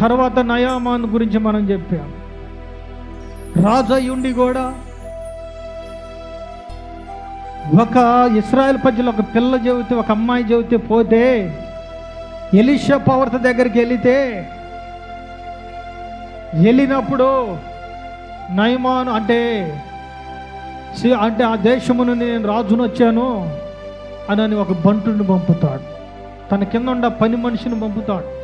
తర్వాత నయామాన్ గురించి మనం చెప్పాం. రాజయుండి కూడా ఒక ఇస్రాయల్ ప్రజలు ఒక పిల్ల చెబితే ఒక అమ్మాయి చెబితే పోతే ఎలిషా పవర్త దగ్గరికి వెళితే వెళ్ళినప్పుడు నయమాను అంటే సి- అంటే ఆ దేశమును నేను రాజును వచ్చాను అని ఒక బంటుని పంపుతాడు. తన కింద ఉన్న పని మనిషిని పంపుతాడు.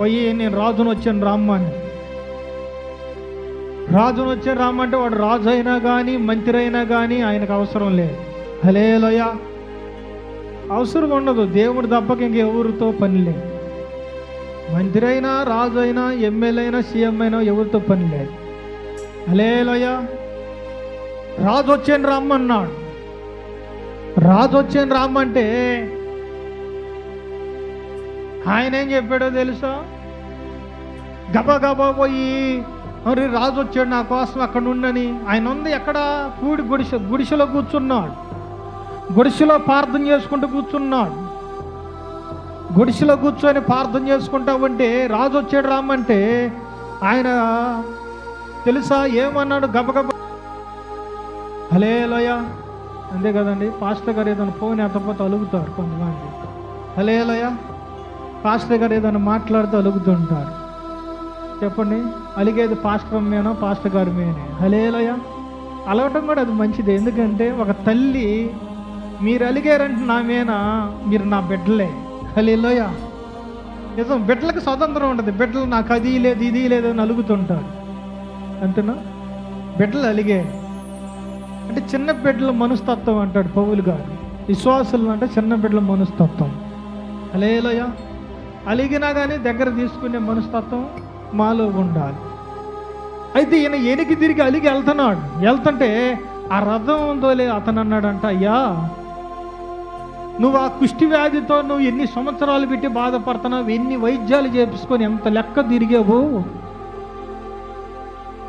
పోయి నేను రాజును వచ్చాను రామ్మని రాజును వచ్చాను రామ్మంటే వాడు రాజు అయినా కానీ మంత్రి అయినా కానీ ఆయనకు అవసరం లేదు. హలేలోయ. అవసరం ఉండదు దేవుడు తప్పక ఇంకెవరితో పని లేదు. మంత్రి అయినా రాజు అయినా ఎమ్మెల్యే అయినా సీఎం అయినా ఎవరితో పని లేదు. హలేలోయ. రాజు వచ్చాను రమ్మన్నాడు రాజు వచ్చాను రమ్మంటే ఆయన ఏం చెప్పాడో తెలుసా? గబా పోయి మరి రాజు వచ్చాడు నా కోసం అక్కడ ఉండని. ఆయన ఉంది ఎక్కడ? కూడి గుడిసె గుడిసెలో కూర్చున్నాడు. గుడిసెలో ప్రార్థన చేసుకుంటూ కూర్చున్నాడు. గుడిసెలో కూర్చొని ప్రార్థన చేసుకుంటా ఉంటే రాజు వచ్చాడు రామంటే ఆయన తెలుసా? ఏమన్నాడు? గబగబ హలేలోయ. అంతే కదండి. పాస్టర్ గారు ఏదైనా ఫోన్ ఎత్తపోతే అలుగుతారు కొంతమంది. హలే హలేలోయ. పాస్టర్ గారు ఏదైనా మాట్లాడితే అలుగుతుంటారు. చెప్పండి అలిగేది పాస్టర్ అమ్మేనో పాస్టర్ గారు మేనే హలేలోయ అలగటం కూడా అది మంచిది ఎందుకంటే ఒక తల్లి మీరు అలిగారంటే నా మేనా? మీరు నా బిడ్డలే. హలేలోయ నిజం బిడ్డలకు స్వతంత్రం ఉంటుంది బిడ్డలు నాకు అది లేదు ఇది లేదు అని అలుగుతుంటారు. అంతేనా? బిడ్డలు అలిగే. అంటే చిన్న బిడ్డల మనస్తత్వం అంటాడు పౌలు గారు. విశ్వాసులు అంటే చిన్న బిడ్డల మనస్తత్వం. హలేలోయ అలిగినా కానీ దగ్గర తీసుకునే మనస్తత్వం మాలో ఉండాలి. అయితే ఈయన ఎనికి తిరిగి అలిగి వెళ్తున్నాడు. వెళ్తుంటే ఆ రథం ఉందోలే అతను అన్నాడంట అయ్యా నువ్వు ఆ కుష్టి వ్యాధితో నువ్వు ఎన్ని సంవత్సరాలు పెట్టి బాధపడుతున్నావు ఎన్ని వైద్యాలు చేపించుకొని ఎంత లెక్క తిరిగావు?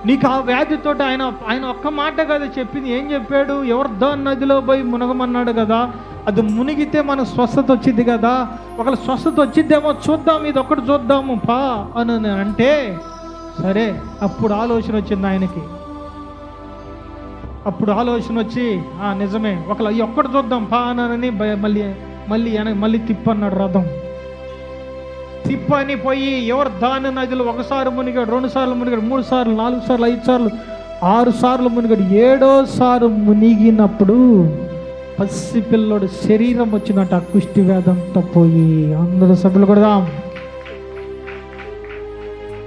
నీకు ఆ వ్యాధితో ఆయన ఆయన ఒక్క మాట కదా చెప్పింది. ఏం చెప్పాడు? ఎవరిదో నదిలో పోయి మునగమన్నాడు కదా. అది మునిగితే మనకు స్వస్థత వచ్చింది కదా. ఒకవేళ స్వస్థత వచ్చిద్దేమో చూద్దాం ఇది ఒక్కటి చూద్దాము పా అని అంటే సరే అప్పుడు ఆలోచన వచ్చింది ఆయనకి. అప్పుడు ఆలోచన వచ్చి ఆ నిజమే ఒకళ్ళ ఈ ఒక్కటి చూద్దాం పా అని మళ్ళీ మళ్ళీ వెనక మళ్ళీ తిప్పన్నాడు రథం. తిప్పని పోయి ఎవరు దాని నదిలో ఒకసారి మునిగాడు రెండు సార్లు మునిగాడు మూడు సార్లు నాలుగు సార్లు ఐదు సార్లు ఆరు సార్లు మునిగాడు ఏడోసారి మునిగినప్పుడు పసి పిల్లోడు శరీరం వచ్చినట్టు ఆ కుష్టి వేదంతా పోయి. అందరూ సభ్యులు కొడదాం.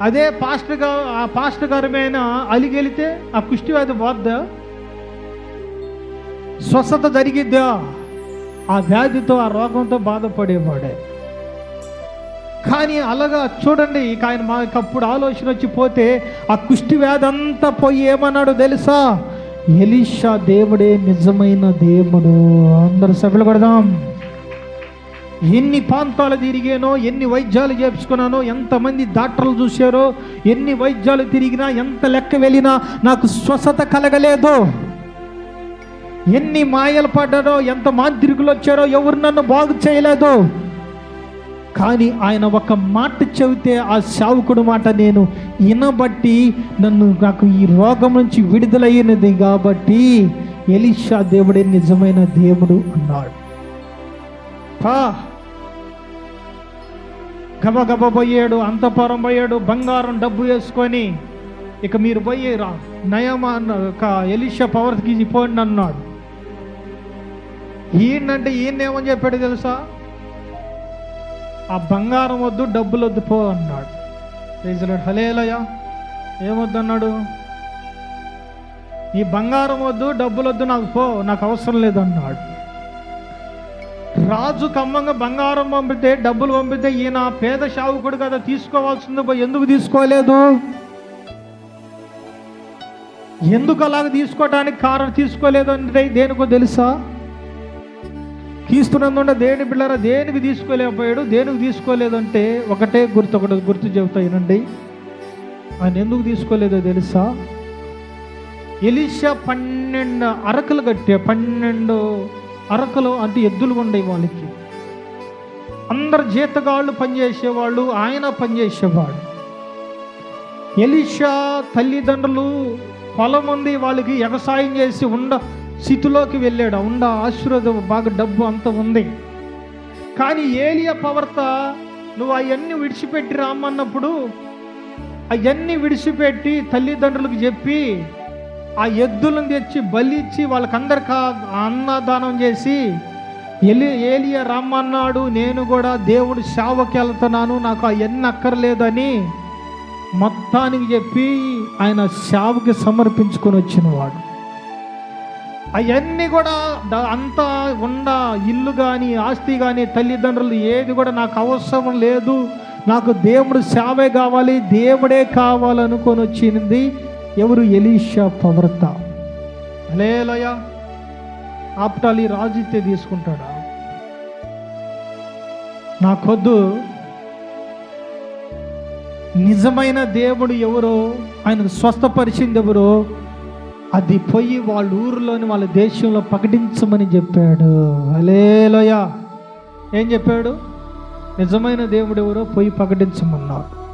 అదే పాస్టర్ గారు ఆ పాస్టర్ గారి మీద అలిగెలితే ఆ కుష్టి వ్యాధి పోద్దా? స్వస్థత జరిగిద్దా? ఆ వ్యాధితో ఆ రోగంతో బాధపడేవాడే. కానీ అలాగా చూడండి ఇక ఆయన మాకు అప్పుడు ఆలోచన వచ్చి పోతే ఆ కుష్టి వ్యాధి అంతా పోయి ఏమన్నాడు తెలుసా? ఎలీషా దేవుడే నిజమైన దేవుడు. అందరు సభలు పడదాం ఎన్ని ప్రాంతాలు తిరిగానో ఎన్ని వైద్యాలు చేపించుకున్నానో ఎంతమంది డాక్టర్లు చూశారో ఎన్ని వైద్యాలు తిరిగినా ఎంత లెక్క వెళ్ళినా నాకు స్వస్థత కలగలేదు. ఎన్ని మాయలు పడ్డారో ఎంత మాంత్రికులు వచ్చారో ఎవరు నన్ను బాగు చేయలేదు. కానీ ఆయన ఒక మాట చెబితే ఆ శావుకుడు మాట నేను వినబట్టి నన్ను నాకు ఈ రోగం నుంచి విడుదలయ్యినది కాబట్టి ఎలిషా దేవుడే నిజమైన దేవుడు అన్నాడు. గబగబ పోయాడు అంతపురం పోయాడు బంగారం డబ్బు వేసుకొని ఇక మీరు పోయేరా నయమా అన్న ఒక ఎలిషా పవర్కి పోండి అన్నాడు. ఈయనంటే ఈయన ఏమని చెప్పాడు తెలుసా? ఆ బంగారం వద్దు డబ్బులు వద్దు పో అన్నాడు. రీజలాడు హలేలయ ఏమొద్దు అన్నాడు ఈ బంగారం వద్దు డబ్బులు వద్దు నాకు పో నాకు అవసరం లేదు అన్నాడు. రాజు కమ్మంగా బంగారం పంపితే డబ్బులు పంపితే ఈయన పేద షావుకుడు కదా తీసుకోవాల్సింది ఎందుకు తీసుకోలేదు? ఎందుకు అలాగ తీసుకోవడానికి కారణం తీసుకోలేదు అంటే దేనికో తెలుసా? తీస్తున్నందుండ దేని బిళ్ళారా దేనికి తీసుకోలేకపోయాడు దేనికి తీసుకోలేదంటే ఒకటే గుర్తు ఒకటి గుర్తు చెబుతాయినండి ఆయన ఎందుకు తీసుకోలేదో తెలుసా? ఎలిషా పన్నెండు అరకలు కట్టే పన్నెండు అరకలు అంటే ఎద్దులు ఉండేవి వాళ్ళకి. అందరు జీతగాళ్ళు పనిచేసేవాళ్ళు ఆయన పనిచేసేవాడు. ఎలిషా తల్లిదండ్రులు పొలం ఉంది వాళ్ళకి వ్యవసాయం చేసి ఉండ స్థితిలోకి వెళ్ళాడు. ఉండ ఆశీర్వాదం బాగా డబ్బు అంత ఉంది. కానీ ఏలియా పవర్త నువ్వు అవన్నీ విడిచిపెట్టి రామన్నప్పుడు అవన్నీ విడిచిపెట్టి తల్లిదండ్రులకు చెప్పి ఆ ఎద్దులను తెచ్చి బలిచ్చి వాళ్ళకందరికి అన్నదానం చేసి ఎలి ఏలియా రమ్మన్నాడు నేను కూడా దేవుడు సేవకి వెళ్తున్నాను. నాకు అవన్నీ అక్కర్లేదని మొత్తానికి చెప్పి ఆయన సేవకి సమర్పించుకొని వచ్చినవాడు అవన్నీ కూడా అంతా ఉన్న ఇల్లు కానీ ఆస్తి కానీ తల్లిదండ్రులు ఏది కూడా నాకు అవసరం లేదు. నాకు దేవుడు సేవే కావాలి దేవుడే కావాలనుకొని వచ్చింది ఎవరు ఎలీషా పవర్త లేలయ ఆప్టాలి రాజిత్య తీసుకుంటాడా? నాకొద్దు. నిజమైన దేవుడు ఎవరో ఆయనకు స్వస్థపరిచింది ఎవరో అది పోయి వాళ్ళ ఊరిలోని వాళ్ళ దేశంలో ప్రకటించమని చెప్పాడు. అలేలోయ ఏం చెప్పాడు? నిజమైన దేవుడు ఎవరో పోయి ప్రకటించమన్నాడు.